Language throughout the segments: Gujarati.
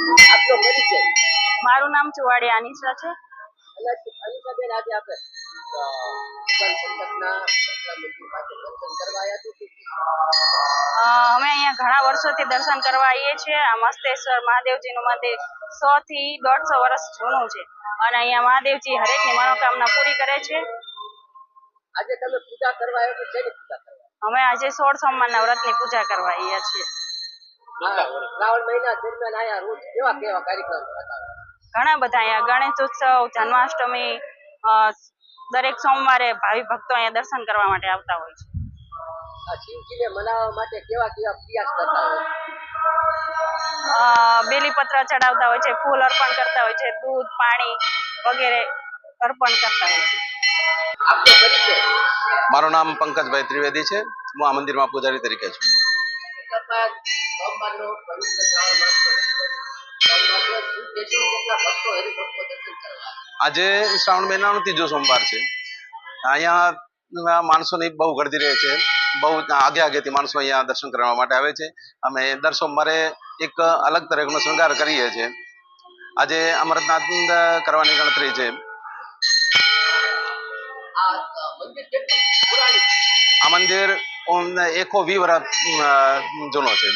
આપનો પરિચય મારું નામ ચુવાડી અનિશા છે. અને અનિતાબેન આજે આપણે અમે અહીંયા ઘણા વર્ષોથી દર્શન કરવા આવીએ છીએ. આ મસ્તેશ્વર મહાદેવજીનું મંદિર સો થી દોઢસો વર્ષ જૂનું છે. અને અહીંયા મહાદેવજી હરેકની મનોકામના પૂરી કરે છે. આજે તમે પૂજા કરવા આવ્યો છો શેની પૂજા કરવા? અમે આજે સોળ સોમવારના વ્રતની પૂજા કરવા આવ્યા છીએ? શ્રાવણ મહિના દરમિયાન અહીંયા રોજ કેવા કેવા કાર્યક્રમ થતા ઘણા બધા અહીંયા ગણેશ ઉત્સવ જન્માષ્ટમી દરેક સોમવારે ભાવિ ભક્તો અહીંયા દર્શન કરવા માટે આવતા હોય છે. આ શિવજીને મનાવવા માટે કેવા કેવા પ્રયાસ કરતા હોય? બેલીપત્ર ચડાવતા હોય છે ફૂલ અર્પણ કરતા હોય છે દૂધ પાણી વગેરે અર્પણ કરતા હોય છે. મારું નામ પંકજભાઈ ત્રિવેદી છે. હું આ મંદિરમાં પૂજારી તરીકે છું. ત્યારબાદ સોમવારનો પવિત્ર શ્રાવણ કરવા? આજે શ્રાવણ મહિનાનો ત્રીજો સોમવાર છે. અહીંયા માણસોની બહુ ગળદી રહે છે. બહુ આગે આગેથી માણસો અહીંયા દર્શન કરવા માટે આવે છે. અમે દર સોમવારે એક અલગ તરહનો શણગાર કરીએ છીએ. આજે અમરનાથ કરવાની ગણતરી છે. આ મંદિર એકો વી વર્ષ જૂનો છે.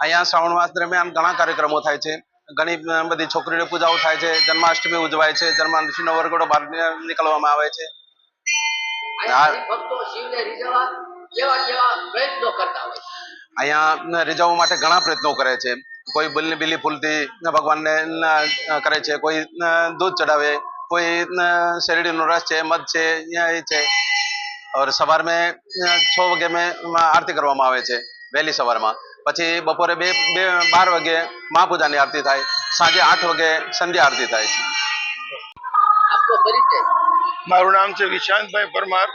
અહીંયા શ્રાવણ માસ દરમિયાન ઘણા કાર્યક્રમો થાય છે. ઘણી બધી છોકરીઓની પૂજાઓ થાય છે, જન્માષ્ટમી ઉજવાય છે, જન્માષ્ટમીનો વરઘોડો બહાર નીકળવામાં આવે છે. અહીંયા રીઝવવા માટે ઘણા પ્રયત્નો કરે છે. કોઈ બિલ્લી બિલ્લી ફૂલથી ભગવાનને કરે છે. કોઈ દૂધ ચડાવે. કોઈ ન, શેરડીનો રસ છે મધ છે અહીંયા એ છે. ઓર સવાર મેં છ વાગે મેં આરતી કરવામાં આવે છે વહેલી સવારમાં. પછી બપોરે બે બે બાર વાગે મહાપૂજાની આરતી થાય સાંજે આઠ વાગે સંધ્યા આરતી થાય છે. મારું નામ છે વિશાંતભાઈ પરમાર.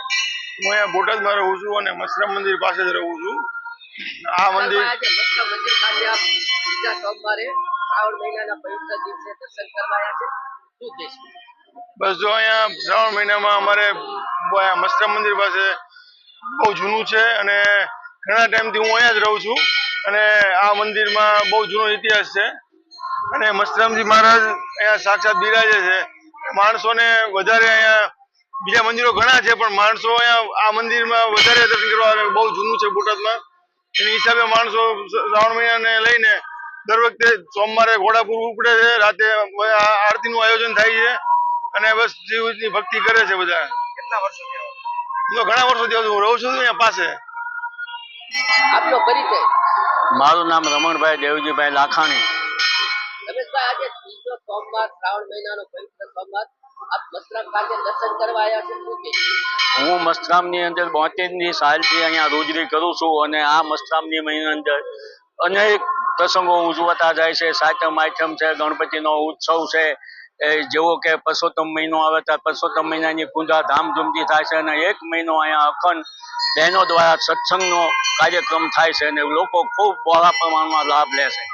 હું અહીંયા બોટાદમાં રહું છું અને મશરમ મંદિર પાસે જ રહું છું. આ મંદિર સોમવારે શ્રાવણ મહિનાના પવિત્ર દિવસે દર્શન કરવા છે. શું કહેશો? બસ જો અહીંયા શ્રાવણ મહિનામાં અમારે મસ્તરામ મંદિર પાસે બહુ જૂનું છે અને ઘણા ટાઈમથી હું અહીંયા જ રહું છું અને આ મંદિરમાં બહુ જૂનો ઇતિહાસ છે. અને મસ્તરામજી મહારાજ અહીંયા સાક્ષાત બિરાજે છે. માણસોને વધારે અહીંયા બીજા મંદિરો ઘણા છે, પણ માણસો અહીંયા આ મંદિરમાં વધારે દર્શન કરવા. બહુ જૂનું છે બોટાદમાં. એની હિસાબે માણસો શ્રાવણ મહિનાને લઈને દર વખતે સોમવારે ઘોડાપુર ઉપડે છે, રાતે આરતીનું આયોજન થાય છે. અને બસ જીવની ભક્તિ કરે છે બધા કેટલા વર્ષો હું તો ઘણા વર્ષોથી આવું છું. રહું છું અહીંયા પાસે. આપનો પરિચય. મારું નામ રમણભાઈ દેવજીભાઈ લાખાણી. રમેશભાઈ આજે ત્રીજો સોમવાર શ્રાવણ મહિનાનો પવિત્ર સોમવાર. આપ મથુરા ખાતે દર્શન કરવા આવ્યા છે હું મસ્તરામની અંદર બોતેરની સાલથી અહીંયા રોજરી કરું છું અને આ મસ્તરામની મહિના અંદર અનેક પ્રસંગો ઉજવાતા જાય છે. સાતમ આઠમ છે ગણપતિનો ઉત્સવ છે. જેવો કે પરસોત્તમ મહિનો આવે ત્યારે પરસોત્તમ મહિનાની પૂજા ધામધૂમથી થાય છે અને એક મહિનો અહીંયા અખંડ બહેનો દ્વારા સત્સંગનો કાર્યક્રમ થાય છે અને લોકો ખૂબ બહોળા પ્રમાણમાં લાભ લે છે.